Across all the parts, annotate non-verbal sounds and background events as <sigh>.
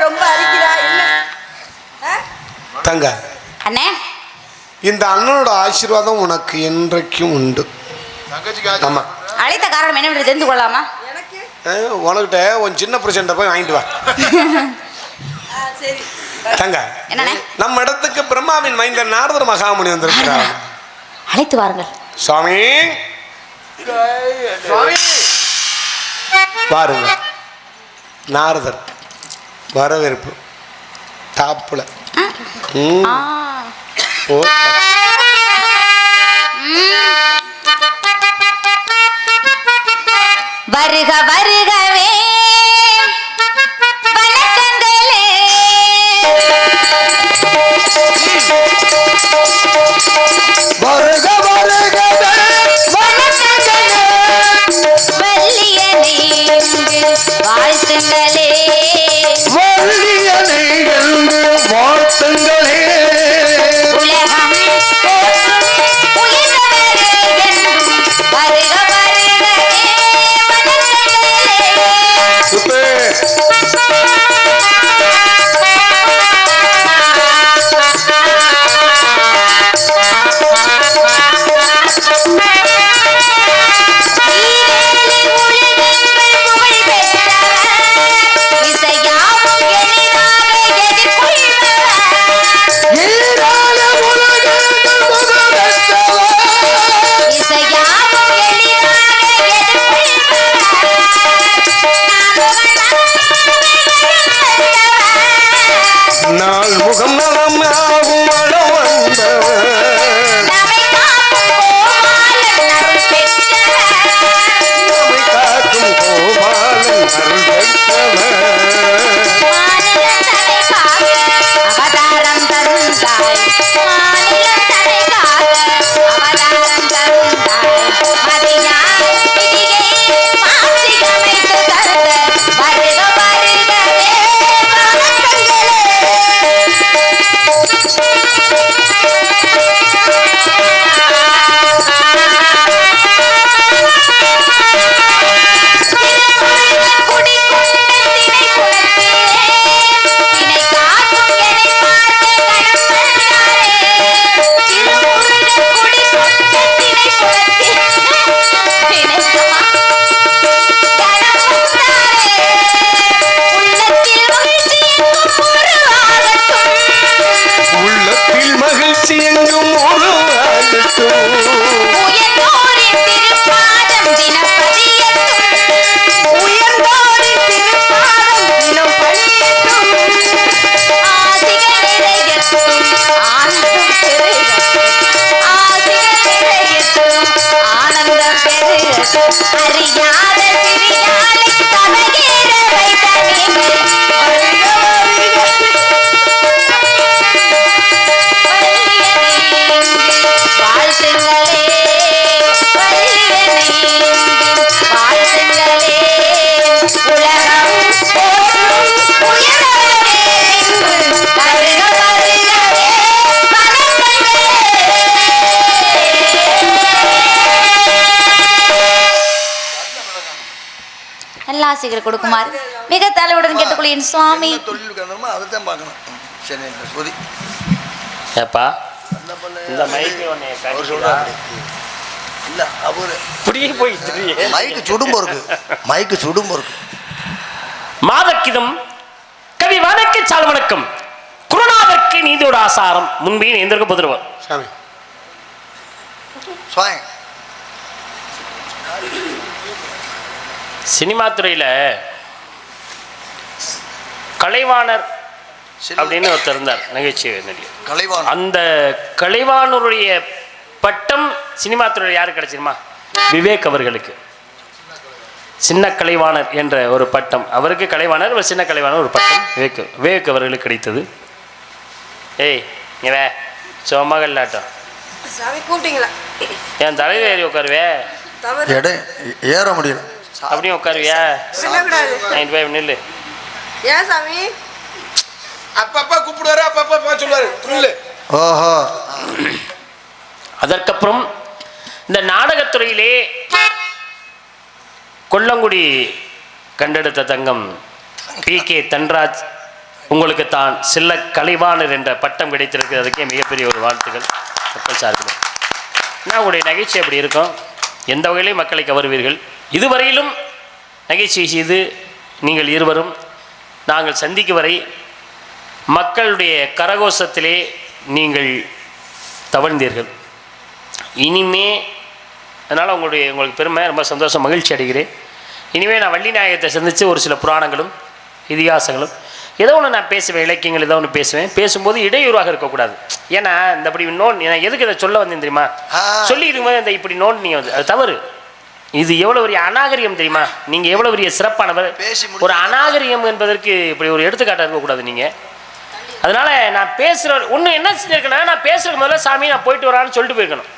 ரொம்ப அரிக்கிறா என்ன? தங்க அண்ணே? இந்த அண்ணனோட ஆசீர்வாதம் உனக்கு என்றைக்கும் உண்டு. ஆமா. அழைத்த காரணம் என்னவென்று தெரிந்து அஹ், உனக்கிட்ட உன் சின்ன பிரச்சனை போய் வாங்கிட்டு வா. தங்க நம்ம இடத்துக்கு பிரம்மாவின் மைந்தன் நாரதர் மகாமுனி வந்திருக்கிறார். அழைத்து வாருங்கள். சுவாமி. பாருங்க நாரதர். வரவேற்பு. டாப்புல ஓ. வருக வருகவே Carlos பெருகட்டும் ஆசைகள் கொடுக்குமாறு மிக தலைவுடன் கேட்டுக்கொள்கிறேன். சுவாமி. ஏப்பா? இந்த மைக்கு உன்னை அவர் கடிக்குதா? சொல்றாரு. இல்ல அவரு. இப்படியே போயிட்டு மைக்கு சுடும் இருக்கு. மைக்கு சுடும் இருக்கு. மாதக்கிதம் கவி வணக்க சால் வணக்கம். குருநாதற்கு நீதியோட ஆசாரம். முன்பே எந்திருக்க புதிரவர். சாமி சினிமா துறையில கலைவாணர் அப்படின்னு ஒருத்தர் இருந்தார் நகைச்சுவை நடிகர். கலைவான் அந்த கலைவாணருடைய பட்டம் சினிமா துறையில் யாருக்கு கிடைச்சிருமா? விவேக் அவர்களுக்கு. சின்ன கலைவாணர் என்ற ஒரு பட்டம். அவருக்கு கலைவாணர் ஒரு சின்ன கலைவாணர் ஒரு பட்டம். விவேக் விவேக் அவர்களுக்கு கிடைத்தது. ஏய் இங்க வே. சோமகல்லாட்டம் சாமி கூப்பிட்டீங்களா? என் தலையில ஏறி உட்காருவே. ஏற முடியல. அப்படியே உட்காருவியா? நைன்டி ஃபைவ் நில்லு. ஏன் சாமி? அப்பப்பா கூப்பிடுவாரு அப்பப்பா போக சொல்லுவாரு. புல்லு ஓஹோ. அதற்கப்புறம் இந்த நாடகத்துறையிலே கொல்லங்குடி கண்டெடுத்த தங்கம் பி கே தன்ராஜ் உங்களுக்கு தான் சில்ல கலைவாணர் என்ற பட்டம் கிடைத்திருக்கிறதுக்கே மிகப்பெரிய ஒரு வாழ்த்துக்கள். மக்கள் சார்பில். நான் உங்களுடைய நகைச்சி அப்படி இருக்கும்? எந்த வகையிலையும் மக்களை கவருவீர்கள்? இதுவரையிலும் நகைச்சுவை செய்து நீங்கள் இருவரும் நாங்கள் சந்திக்கும் வரை மக்களுடைய கரகோஷத்திலே நீங்கள் தவழ்ந்தீர்கள். இனிமே அதனால் உங்களுடைய உங்களுக்கு பெருமை ரொம்ப சந்தோஷம் மகிழ்ச்சி அடைகிறேன். இனிமே நான் வள்ளி நாயகத்தை சந்தித்து ஒரு சில புராணங்களும் இதிகாசங்களும் ஏதோ ஒன்று நான் பேசுவேன் இலக்கியங்கள் ஏதோ ஒன்று பேசுவேன். பேசும்போது இடையூறாக இருக்கக்கூடாது. ஏன்னா இந்த இப்படி நோன் எதுக்கு இதை சொல்ல வந்தேன் தெரியுமா. சொல்லி இருக்கும்போது இந்த இப்படி நோன் நீ வந்து அது தவறு. இது எவ்வளோ பெரிய அநாகரியம் தெரியுமா? நீங்கள் எவ்வளோ பெரிய சிறப்பானவர்? ஒரு அநாகரியம் என்பதற்கு இப்படி ஒரு எடுத்துக்காட்டாக இருக்கக்கூடாது நீங்கள் அதனால நான் பேசுகிற ஒன்று என்ன செஞ்சிருக்கேன்னா நான் பேசுறதுக்கு முதல்ல சாமி நான் போயிட்டு வரான்னு சொல்லிட்டு போயிருக்கணும்.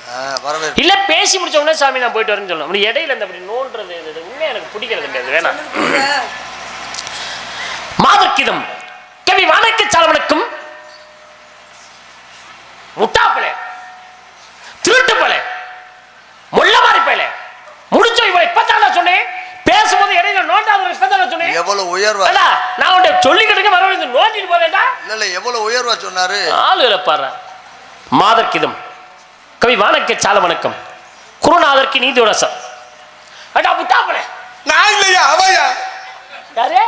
இல்ல பேசி முடிச்ச உடனே சாமி நான் போயிட்டு வரேன்னு சொல்லணும். இடையில இந்த அப்படி நோன்றது இது உண்மையா எனக்கு பிடிக்கிறது கிடையாது வேணாம். மாதர்க்கிதம். கவி வானக்க சாலவனுக்கும் முட்டாப்பலே திருட்டு பலே முள்ள மாதிரி பேலே முடிச்சோ இவளை இப்பதான் நான் சொன்னேன் பேசும்போது இடையில நோண்டாத இப்பதான் நான் சொன்னேன் எவ்வளவு உயர்வா ஏண்டா, நான் உன்னை சொல்லிக்கிட்டு மறுபடியும் நோண்டிட்டு போறேன்டா. இல்ல இல்ல எவ்வளவு உயர்வா சொன்னாரு? ஆளுகளை பாரு. மாதர்க்கிதம் கவி வானக்க சால வணக்கம். குருநாதர்க்கு நீதி உரசம். அடா முட்டாப்பலே நான் இல்லையா அவையா? யாரு?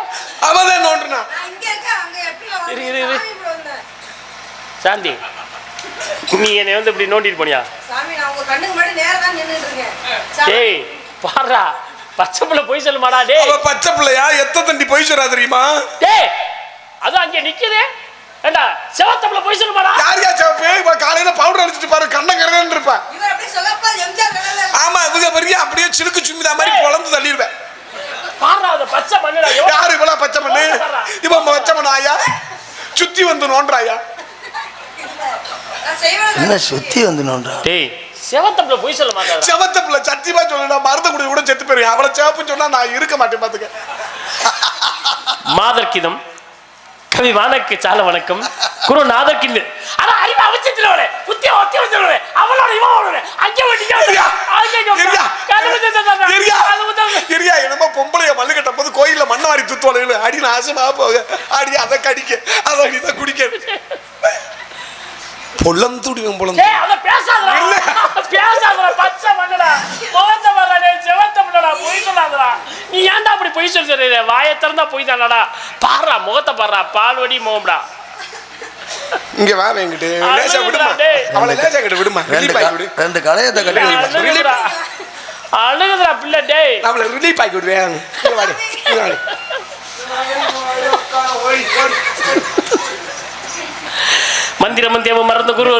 அவதான் நோண்டுனா. இரு, இரு, இரு. சாந்தி நீ என்னை வந்து இப்படி நோண்டிட்டு போனியா? சாமி நான் உங்க கண்ணுக்கு முன்னாடி நேரா தான் நின்னுட்டு இருக்கேன். சாமி, டேய் பாடுறா பச்சை பிள்ளை போய் சொல்லுமாடா டேய். அவ பச்சை பிள்ளையா? எத்த தண்டி போய் சொல்றா தெரியுமா? டேய் அது அங்கே நிக்குதே. ஏண்டா செவத்தப்பிள்ள போய் சொல்லுமாடா? யார் யா சிவப்பு? இவ காலையில பவுடர் அடிச்சிட்டு பாரு கண்ண கரன்னு இருப்பா இவர் அப்படியே சொல்லப்பா எம்ஜிஆர் கலர்ல ஆமா இவங்க பெரிய அப்படியே சிலுக்கு சும்மிதா மாதிரி குழந்து தள்ளிடுவேன். பாடுறா அதை பச்சை பண்ணுடா யாரு இவ்வளவு பச்சை பண்ணு இவன் பச்சை பண்ண ஆயா சுத்தி வந்து நோன்றாயா நான் செய்வேன். என்ன சுத்தி வந்து நோன்றா டேய் செவத்தப்பிள்ள போய் சொல்ல மாட்டாடா செவத்த பிள்ளை சத்தியமா சொல்லுடா மருந்து குடி கூட செத்து போயிருக்கேன் அவளை சிவப்புன்னு சொன்னா நான் இருக்க மாட்டேன் பாத்துக்க. மாதர்க்கிதம் கவி வானக்கு சால வணக்கம். குரு நாதர்க்கிந்து அட அறிவு அவசியத்திலவளே புத்திய ஒத்தி வச்சிருவளே அவளோட இவனோட அங்கே இரியா, என்னமோ பொம்பளைய மல்லு கட்டும் போது கோயில்ல மண்ணை வாரி துத்துவாளுகள் அடி நாசமா போக. அடி அதை கடிக்க. அதை அடி தான் குடிக்க பொள்ளந்துடிவன் பொள்ளந்து ஏய் அத பேசாதடா இல்ல. பேசாதடா பச்சை மண்ணடா முகத்த வரடா டேய் செவத்த மண்ணடா பொய் சொல்லாதடா நீ ஏன்டா அப்படி சொல்ற வாயை திறந்தா பொய் தானடா? பாருடா முகத்தை பாருடா பால்வடி முகம்டா. இங்க வா லேசா விடுமா? டேய். அவளை லேசா கிட்ட விடுமா? ரெண்டு ரிலீஃப் க- ஆகி விடு. ரெண்டு கலையத்தை கட்டி வைப்பா அழுகுதுடா. அழுகுதுடா பிள்ளை டேய். அவளை ரிலீஃப் ஆக்கி விடுவேன். மந்திரமும் தேவம் மறந்த குரு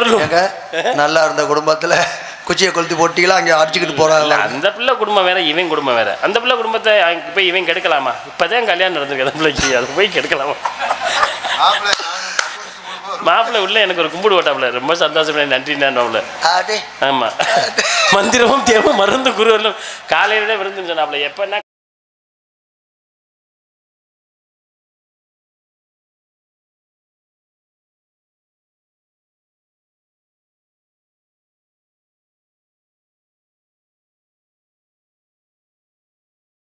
நல்லா இருந்த குடும்பத்துல குச்சியை கொளுத்தி போட்டீங்களா? அங்கே அடிச்சுக்கிட்டு போறாங்க அந்த பிள்ளை குடும்பம் வேற இவன் குடும்பம் வேற. அந்த பிள்ளை குடும்பத்தை அங்க போய் இவன் கெடுக்கலாமா? இப்பதான் கல்யாணம் நடந்திருக்கு அந்த பிள்ளைக்கு. அது போய் கெடுக்கலாமா? மாப்பிள்ளை <laughs> உள்ள எனக்கு ஒரு கும்பிடு ஓட்டாப்ல ரொம்ப சந்தோஷம் நன்றி நான் ஆமா. <laughs> மந்திரமும் தேவம் மருந்து குரு வரலும் காலையில விருந்துன்னு சொன்னாப்ல. எப்பன்னா